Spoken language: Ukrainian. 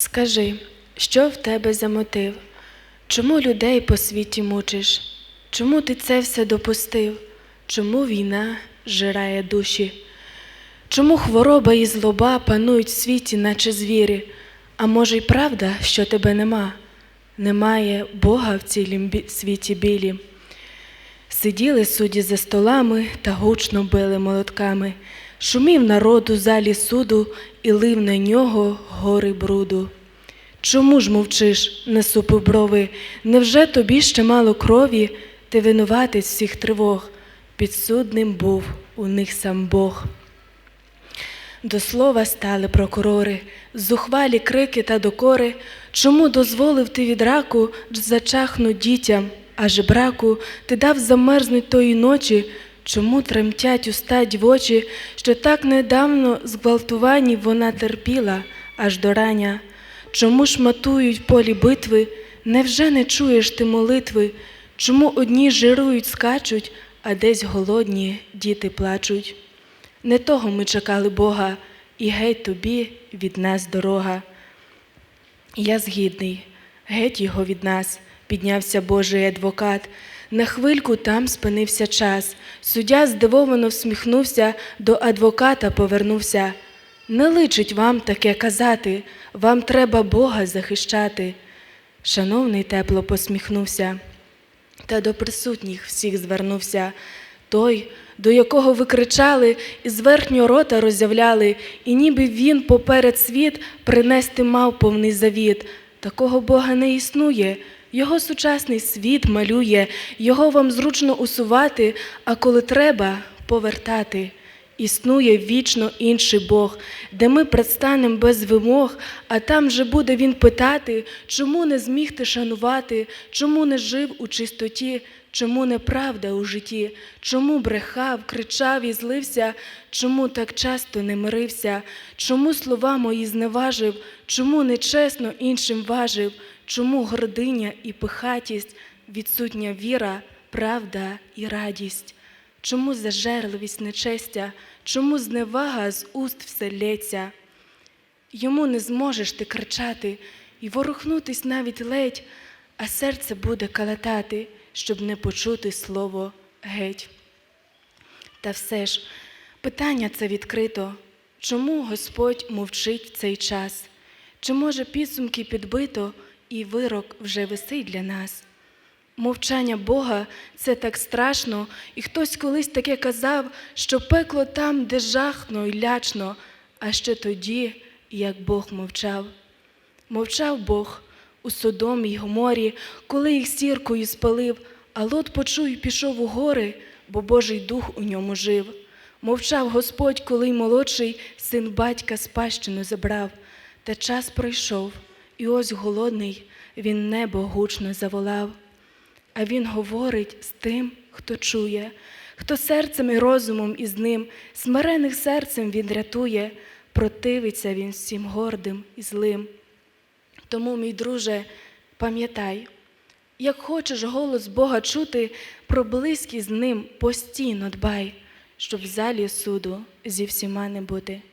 Скажи, що в тебе за мотив? Чому людей по світі мучиш? Чому ти це все допустив? Чому війна жирає душі? Чому хвороба і злоба панують в світі, наче звірі? А може, й правда, що тебе нема? Немає Бога в цілім світі білі. Сиділи судді за столами та гучно били молотками. Шумів народ у залі суду і лив на нього гори бруду. Чому ж мовчиш, насупив брови? Невже тобі ще мало крові? Ти винуватець всіх тривог. Підсудним був у них сам Бог. До слова стали прокурори, зухвалі крики та докори. Чому дозволив ти від раку зачахнуть дітям, а жебраку ти дав замерзнуть тої ночі? Чому тремтять уста дівочі, що так недавно зґвалтувані вона терпіла аж до рання? Чому шматують в полі битви? Невже не чуєш ти молитви? Чому одні жирують, скачуть, а десь голодні діти плачуть? Не того ми чекали Бога, і геть тобі від нас дорога. Я згідний, геть його від нас, піднявся Божий адвокат. На хвильку там спинився час. Суддя здивовано всміхнувся, до адвоката повернувся. Не личить вам таке казати, вам треба Бога захищати. Шановний тепло посміхнувся та до присутніх всіх звернувся. Той, до якого ви кричали, і з верхнього рота роззявляли, і ніби він поперед світ принести мав повний завіт. Такого Бога не існує, його сучасний світ малює, його вам зручно усувати, а коли треба повертати. Існує вічно інший Бог, де ми предстанемо без вимог, а там же буде Він питати, чому не зміг ти шанувати, чому не жив у чистоті, чому неправда у житті, чому брехав, кричав і злився, чому так часто не мирився, чому слова мої зневажив, чому нечесно іншим важив, чому гординя і пихатість, відсутня віра, правда і радість. Чому зажерливість нечестя, чому зневага з уст все лється? Йому не зможеш ти кричати і ворухнутись навіть ледь, а серце буде калатати, щоб не почути слово геть. Та все ж, питання це відкрито. Чому Господь мовчить в цей час? Чи може підсумки підбито і вирок вже висить для нас? Мовчання Бога це так страшно, і хтось колись таке казав, що пекло там, де жахно і лячно, а ще тоді, як Бог мовчав. Мовчав Бог у Содомі й Гоморі, коли їх сіркою спалив, а Лот почув і пішов у гори, бо Божий дух у ньому жив. Мовчав Господь, коли й молодший син батька спадщину забрав. Та час пройшов, і ось голодний він небо гучно заволав. А він говорить з тим, хто чує, хто серцем і розумом із ним, смирених серцем він рятує, противиться він всім гордим і злим. Тому, мій друже, пам'ятай, як хочеш голос Бога чути, про близькість з ним постійно дбай, щоб в залі суду зі всіма не бути